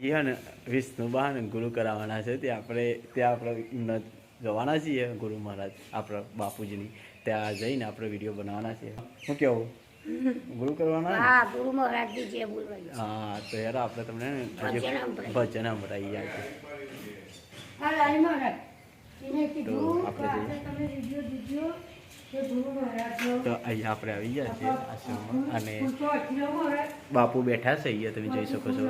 એ વિષ્ણુ બહાન ગુરુ કરાવવાના છે. તે આપણે ત્યાં આપણે એમને જવાના છીએ ગુરુ મહારાજ આપણા બાપુજીની. ત્યાં જઈને આપણે વીડિયો બનાવવાના છીએ. શું કેવું? ગુરુ કરવાના હા ગુરુ મહારાજની જે બોલવાની હા તો યાર આપણે તમને ભજન ભજન સંભળાવી જાય તો આપણે આપણે તમે વીડિયો દીધો કે ગુરુ મહારાજનો. તો અહીંયા આપણે આવી ગયા છીએ આશ્રમમાં. અને બાપુ બેઠા છે અહીંયા તમે જોઈ શકો છો.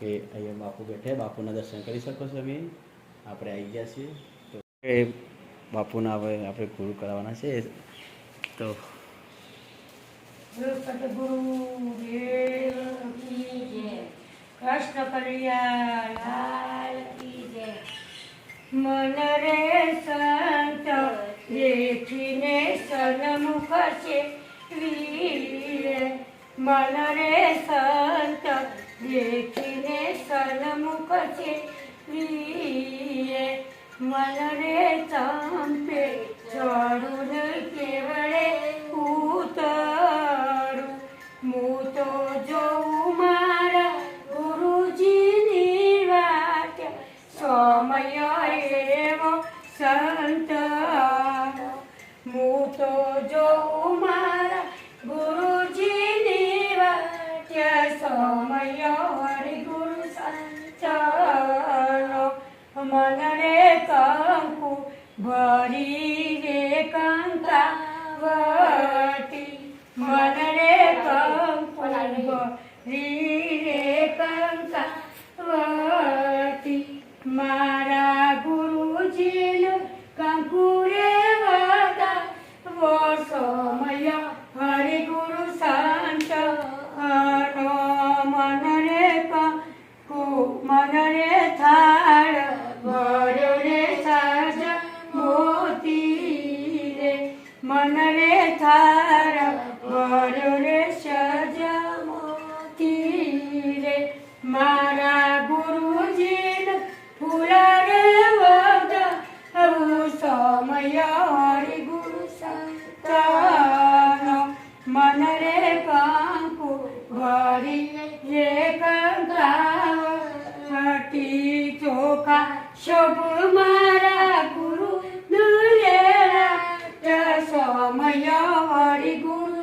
કે અહીંયા બાપુ બેઠે બાપુના દર્શન કરી શકો છો તમે. આપણે આવી ગયા છીએ. તો એ બાપુના હવે આપણે ગુરુ કરાવવાના છે. તો કૃષ્ણ લાલ મન રે સંત દેખીને સન્મુખ છે વીર મન રે સંત દેખીને સન્મુખ છે વીર મન રે ચંપે ચડું સમય હરિ ગુરુ સંતનો મન રે કંકુ ભરી રે કંકા સમય હરિ ગુરુ સંતનો મન રે કંકુ ભરી રે કંકાવટી ચોખા શુભ મારા ગુરુ હરિ ગુરુ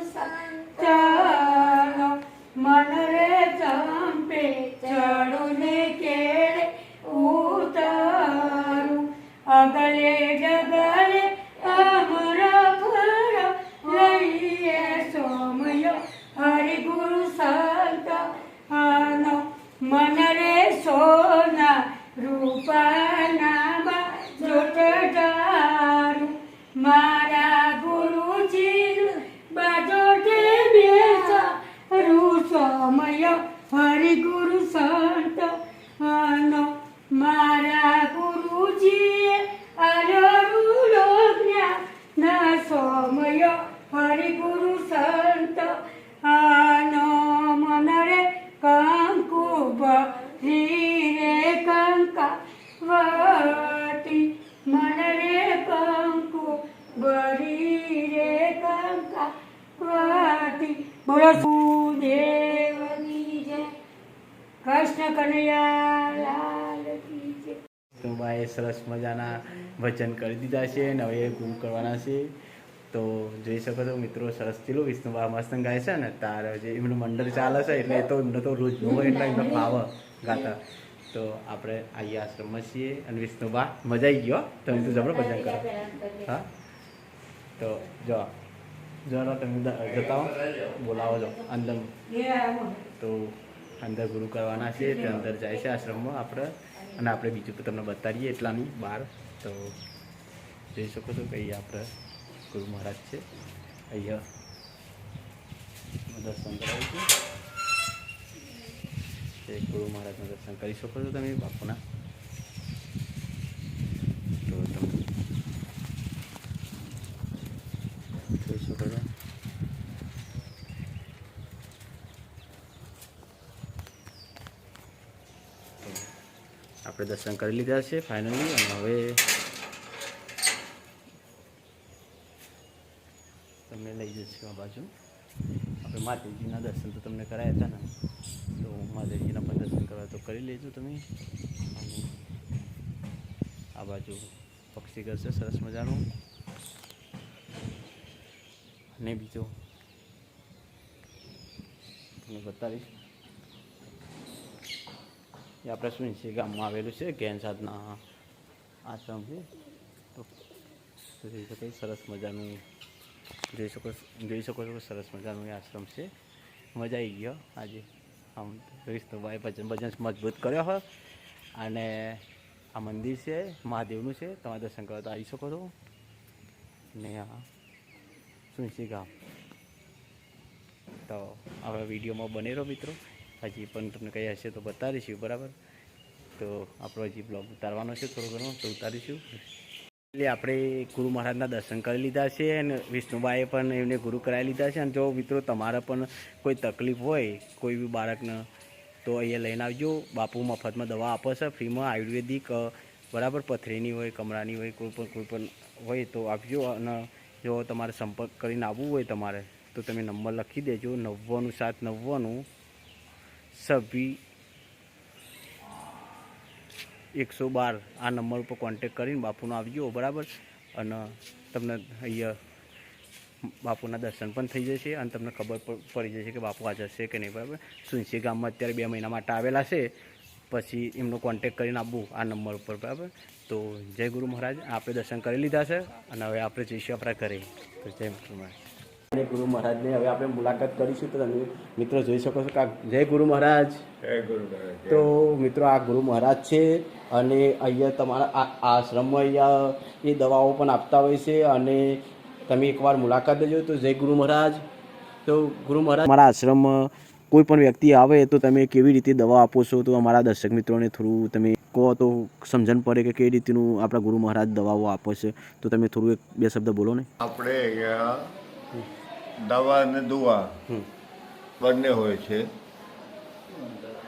હરિ ગુરુ સંત, આનો મારા ગુરુજીએ અરરુલો જ્ઞાન. સમય હરિ ગુરુ સંત, આનો મન રે કંકુ ભરી રે કંકા વટી મન રે કંકુ બરી રે કંકા વટી બોલો સુદેવની જય કૃષ્ણ કનૈયા લાલ કી જય. તો ભાઈ સરસ મજાના વચન કરી દીધા છે અને હવે ગુરુ કરવાના છે. તો જોઈ શકો છો મિત્રો સરસ ચીલો વિષ્ણુબા મસ્ત ગાય છે ને તારે જે એમનું મંડળ ચાલે છે એટલે એ તો એમને તો રોજ નો હોય એટલે એમને ફાવ ગાતા. તો આપણે અહીંયા આશ્રમમાં છીએ અને વિષ્ણુબા મજા આવી ગયો તમે તો જબરો ભજન કરો. હા? તો જો જરા તમે જતા બોલાવો જો અંદર. તો અંદર ગુરુ કરવાના છે તે અંદર જાય છે આશ્રમમાં આપણે. અને આપણે બીજું તમને બતાડીએ, એટલાની બહાર. તો જોઈ શકો છો કે અહીંયા આપણે ગુરુ મહારાજ છે. અહીંયા દર્શન કરાવું છું. ગુરુ મહારાજનું દર્શન કરી શકો છો તમે, બાપુના તો તમે જોઈ શકો છો આપણે દર્શન કરી લીધા છે ફાઇનલી અને હવે તમને લઈ જઈશું આ બાજુ. આપણે માતાજીના દર્શન તો તમને કરાયા હતા ને. તો માતાજીના પણ દર્શન કરવા તો કરી લેજો તમે. અને આ બાજુ પક્ષી કરશે સરસ મજાનું. અને બીજો તમને બતાવીશ. એ આપણે શું ગામમાં આવેલું છે, ગેન સાધના આશ્રમ છે. તો તો જોઈ શકો સરસ મજાનું, જોઈ શકો જોઈ શકો છો સરસ મજાનું એ આશ્રમ છે. મજા આવી ગયો આજે. આમ વિષ્ણુભાઈ ભજન ભજન મજબૂત કર્યો હોય અને આ મંદિર છે, મહાદેવનું છે, તમારે દર્શન કરવા તો આવી શકો છો. ને આ સુનસી ગામ. તો હવે વિડીયોમાં બને રહો મિત્રો. હજી પણ તમને કંઈ હશે તો બતાવીશું બરાબર? તો આપણો હજી બ્લોગ ઉતારવાનો છે, થોડો ઘણો, તો ઉતારીશું. એટલે આપણે ગુરુ મહારાજના દર્શન કરી લીધા છે અને વિષ્ણુબાએ પણ એમને ગુરુ કરાવી લીધા છે. અને જો મિત્રો તમારે પણ કોઈ તકલીફ હોય, કોઈ બી બાળકને, તો અહીંયા લઈને આવજો. બાપુ મફતમાં દવા આપે છે, ફ્રીમાં આયુર્વેદિક બરાબર, પથરીની હોય કમરાની હોય, કોઈ પણ કોઈ પણ હોય તો આપજો. અને જો તમારે સંપર્ક કરીને આવવું હોય તમારે, તો તમે નંબર લખી દેજો, નવ્વાણું સાત નવ્વાણું છવ્વીસ એકસો બાર આ નંબર ઉપર કોન્ટેક કરીને બાપુનો આવજો બરાબર? અને તમને અહીંયા બાપુના દર્શન પણ થઈ જશે અને તમને ખબર પડી જશે કે બાપુ હાજર છે કે નહીં, બરાબર? સુનસી ગામમાં અત્યારે બે મહિના માટે આવેલા છે, પછી એમનો કોન્ટેક કરીને આપવું આ નંબર ઉપર, બરાબર? તો જય ગુરુ મહારાજ આપણે દર્શન કરી લીધા છે અને હવે આપણે જઈશું આપણા ઘરે. તો જય ગુરુ મહારાજ. અને ગુરુ મહારાજને. હવે આપણે મુલાકાત કરીશું તો તમે મિત્રો જોઈ શકો છો કે જય ગુરુ મહારાજ. જય ગુરુ મહારાજ તો મિત્રો આ ગુરુ મહારાજ છે અને અહીંયા તમારા આશ્રમમાં અહીંયા એ દવાઓ પણ આપતા હોય છે અને તમે એકવાર મુલાકાત લેજો તો જય ગુરુ મહારાજ. તો ગુરુ મહારાજ મારા આશ્રમમાં કોઈ પણ વ્યક્તિ આવે તો તમે કેવી રીતે દવા આપો છો? તો અમારા દર્શક મિત્રોને થોડું તમે કહો તો સમજણ પડે કે કઈ રીતનું આપણા ગુરુ મહારાજ દવાઓ આપે છે. તો તમે થોડું એક બે શબ્દ બોલો ને. આપણે અહીંયા દવા અને દુવા બંને હોય છે.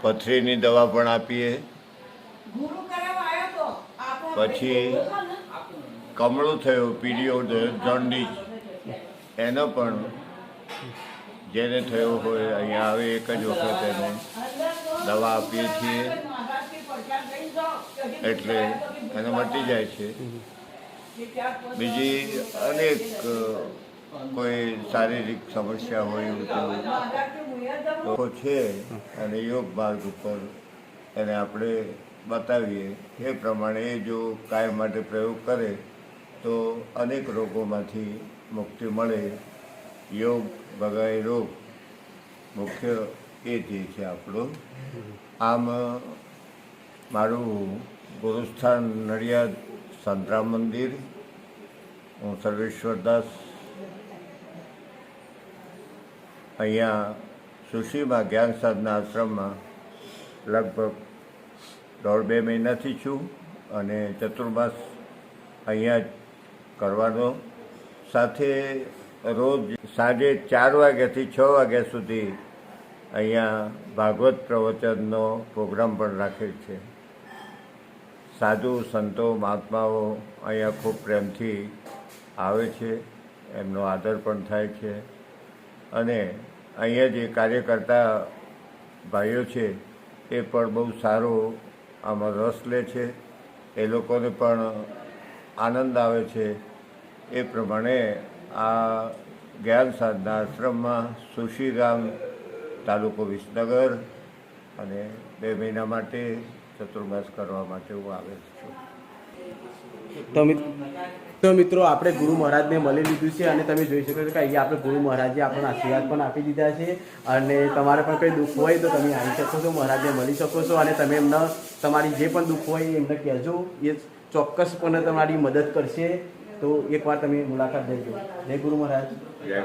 પથરીની દવા પણ આપીએ. પછી કમળું થયું પીડીઓ જોન્ડીસ એનો પણ જેને થયો હોય અહીંયા આવે એક જ વખત એને દવા આપીએ છીએ. એટલે એને મટી જાય છે. બીજી અનેક કોઈ શારીરિક સમસ્યા હોય એવું તો છે અને યોગ માર્ગ ઉપર એને આપણે બતાવીએ. એ પ્રમાણે એ જો કાયમ માટે પ્રયોગ કરે તો અનેક રોગોમાંથી મુક્તિ મળે. યોગ ભગાય રોગ મુખ્ય એ જે છે આપણો. આમ મારું ગુરુસ્થાન નડિયાદ સંતરામ મંદિર. હું સર્વેશ્વર અહીંયા સુશીમાં જ્ઞાન સાધના આશ્રમમાં લગભગ દોઢ બે મહિનાથી છું અને ચતુર્માસ અહીંયા જ કરવાનો. સાથે રોજ સાંજે ચાર વાગ્યાથી છ વાગ્યા સુધી અહીંયા ભાગવત પ્રવચનનો પ્રોગ્રામ પણ રાખેલ છે. સાધુ, સંતો, મહાત્માઓ અહીંયા ખૂબ પ્રેમથી આવે છે, એમનો આદર પણ થાય છે. અને અહીંયા જે કાર્ય કરતા ભાઈઓ છે, એ પણ બહુ સારો આમાં રસ લે છે. એ લોકોને પણ આનંદ આવે છે. એ પ્રમાણે આ જ્ઞાન સાધના આશ્રમમાં સુશી ગામ તાલુકો વિસનગર અને બે મહિના માટે ચતુર્માસ કરવા માટે હું આવેલ છું. તો તો મિત્રો, આપણે ગુરુ મહારાજને મળી લીધું છે અને તમે જોઈ શકો છો કે અહીંયા આપણે ગુરુ મહારાજે આપણને આશીર્વાદ પણ આપી દીધા છે અને તમારે પણ કંઈ દુઃખ હોય તો તમે આવી શકો છો, મહારાજને મળી શકો છો અને તમે એમને, તમારી જે પણ દુઃખ હોય એમને કહેજો, એ ચોક્કસપણે તમારી મદદ કરશે. તો એકવાર તમે મુલાકાત લઈ જજો જય ગુરુ મહારાજ. જય